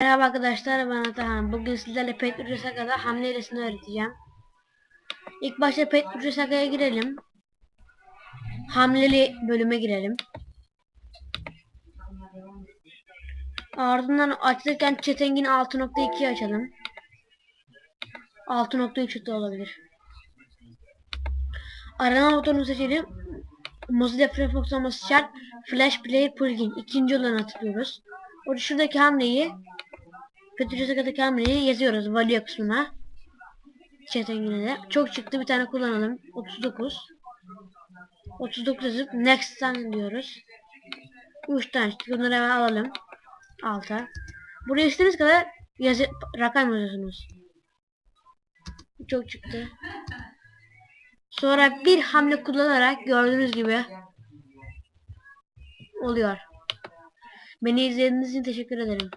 Merhaba arkadaşlar ben Atahan. Bugün sizlerle Petrucci Saga'da hamle hilesini öğreteceğim. İlk başta Petrucci Saga'ya girelim. Hamleli bölüme girelim. Ardından açılırken Çetengin 6.2'yi açalım. 6.3 de olabilir. Arama butonunu seçelim. Mozilla Firefox olması şart. Flash Player Plugin. ikinci olanı tıklıyoruz. Şuradaki hamleyi Petrucci Saga'daki hamleyi yazıyoruz value kısmına. Çetengine de. Çok çıktı bir tane kullanalım. 39. 39 yazıp next'ten diyoruz. 3 tane çıktı. Bunları hemen alalım. Alta. Buraya istediğiniz kadar yazı rakam yazıyorsunuz. Çok çıktı. Sonra bir hamle kullanarak gördüğünüz gibi oluyor. Beni izlediğiniz için teşekkür ederim.